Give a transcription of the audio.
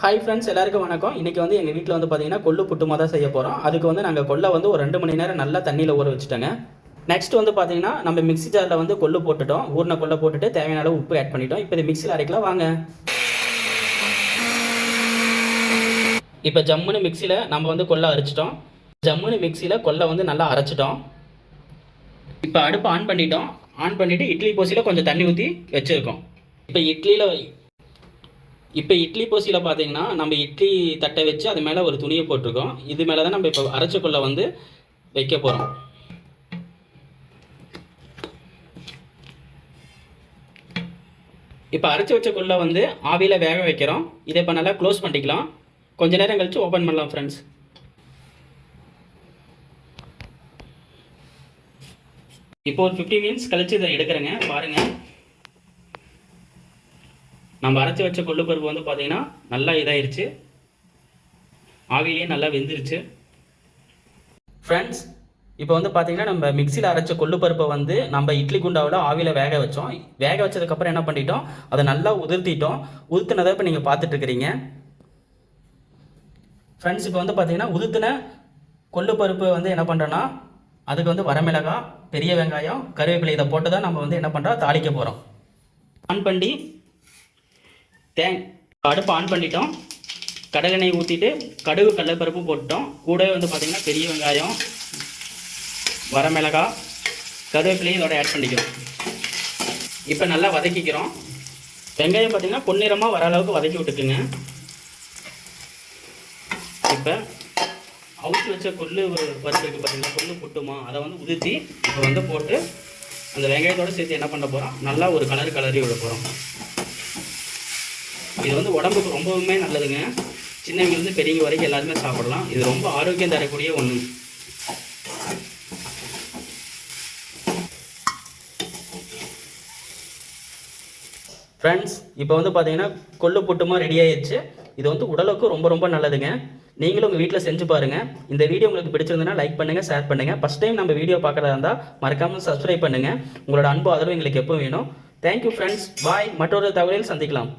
Hi friends எல்லாருக்கும் வணக்கம். இன்றைக்கி வந்து எங்கள் வீட்டில் வந்து பார்த்தீங்கன்னா கொள்ளு புட்டுமா தான் செய்ய போகிறோம் அதுக்கு வந்து நாங்கள் கொல்லை வந்து ஒரு ரெண்டு மணி நேரம் நல்லா தண்ணியில் ஊற வச்சுட்டோங்க. நெக்ஸ்ட் வந்து பார்த்தீங்கன்னா நம்ம மிக்ஸி ஜாரில் வந்து கொள்ளு போட்டுட்டோம். ஊறின கொள்ளை போட்டுட்டு தேவையான அளவு உப்பு ஆட் பண்ணிட்டோம். இப்போ இது மிக்ஸியில் அரைக்கலாம். வாங்க. இப்போ ஜம்முன்னு மிக்ஸியில் நம்ம வந்து கொல்லை அரைச்சிட்டோம். ஜம்முன்னு மிக்ஸியில் கொல்லை வந்து நல்லா அரைச்சிட்டோம். இப்போ அடுப்பு ஆன் பண்ணிட்டோம். ஆன் பண்ணிவிட்டு இட்லி போசியில் கொஞ்சம் தண்ணி ஊற்றி வச்சுருக்கோம். இப்போ இட்லியில் இப்போ இட்லி போசியில் பார்த்தீங்கன்னா நம்ம இட்லி தட்டை வச்சு அது மேலே ஒரு துணியை போட்டிருக்கோம். இது மேலே தான் நம்ம இப்போ அரைச்சக்குள்ள வந்து வைக்க போகிறோம் இப்போ அரைச்சி வச்சக்குள்ளே வந்து ஆவியில் வேக வைக்கிறோம். இதை இப்போ நல்லா க்ளோஸ் பண்ணிக்கலாம். கொஞ்ச நேரம் கழித்து ஓப்பன் பண்ணலாம் ஃப்ரெண்ட்ஸ் இப்போ ஒரு ஃபிஃப்டி மினிட்ஸ் கழித்து இதை எடுக்கிறேங்க. பாருங்கள் நம்ம அரைச்சி வச்ச கொள்ளு பருப்பு வந்து பார்த்தீங்கன்னா நல்லா இதாயிருச்சு. ஆவிலேயே நல்லா வெந்துருச்சு. ஃப்ரெண்ட்ஸ் இப்போ வந்து பார்த்தீங்கன்னா நம்ம மிக்சியில் அரைச்ச கொள்ளு பருப்பை வந்து நம்ம இட்லி குண்டாவில் ஆவியில் வேக வச்சோம். வேக வச்சதுக்கப்புறம் என்ன பண்ணிட்டோம்? அதை நல்லா உதிர்த்திட்டோம். உதுத்துனதை இப்போ நீங்கள் பார்த்துட்ருக்குறீங்க ஃப்ரெண்ட்ஸ் இப்போ வந்து பார்த்தீங்கன்னா உதுத்துன கொள்ளு பருப்பு வந்து என்ன பண்ணுறோன்னா அதுக்கு வந்து வரமிளகாய் பெரிய வெங்காயம் கருவேப்பிலை இதை போட்டு தான் நம்ம வந்து என்ன பண்ணுறோம் தாளிக்க போகிறோம் ஆன் பண்ணி தேங் அடுப்பு ஆன் பண்ணிட்டோம். கடலெண்ணெய் ஊற்றிட்டு கடுகு கடலைப்பருப்பு போட்டுட்டோம். கூடவே வந்து பார்த்திங்கன்னா பெரிய வெங்காயம் வரமிளகா கருவேப்பிலையும் இதோட ஆட் பண்ணிக்கிறோம். இப்போ நல்லா வதக்கிக்கிறோம். வெங்காயம் பார்த்திங்கன்னா பொன்னிறமாக வர அளவுக்கு வதக்கி விட்டுக்குங்க. இப்போ அவுத்து வச்ச கொள்ளு பருப்பு இருக்குது பார்த்தீங்கன்னா கொள்ளு புட்டுமா அதை வந்து உதிர்த்தி இப்போ வந்து போட்டு அந்த வெங்காயத்தோடு சேர்த்து என்ன பண்ண போகிறோம் நல்லா ஒரு கலர் கலரி விட போகிறோம் இது வந்து உடம்புக்கு ரொம்பவுமே நல்லதுங்க. சின்னவங்கலேருந்து பெரியவங்க வரைக்கும் எல்லாருமே சாப்பிடலாம். இது ரொம்ப ஆரோக்கியம் தரக்கூடிய ஒன்று ஃப்ரெண்ட்ஸ் இப்போ வந்து பார்த்தீங்கன்னா கொள்ளு புட்டுமா ரெடி ஆயிடுச்சு இது வந்து உடலுக்கு ரொம்ப ரொம்ப நல்லதுங்க. நீங்களும் உங்கள் வீட்டில் செஞ்சு பாருங்கள் இந்த வீடியோ உங்களுக்கு பிடிச்சிருந்ததுன்னா லைக் பண்ணுங்கள் ஷேர் பண்ணுங்கள் ஃபஸ்ட் டைம் நம்ம வீடியோ பார்க்குறதா இருந்தால் மறக்காமல் சப்ஸ்கிரைப் பண்ணுங்கள் உங்களோட அன்பு ஆதரவு எங்களுக்கு எப்போ வேணும். தேங்க்யூ ஃப்ரெண்ட்ஸ் பாய் மற்றொரு தகவலில் சந்திக்கலாம்.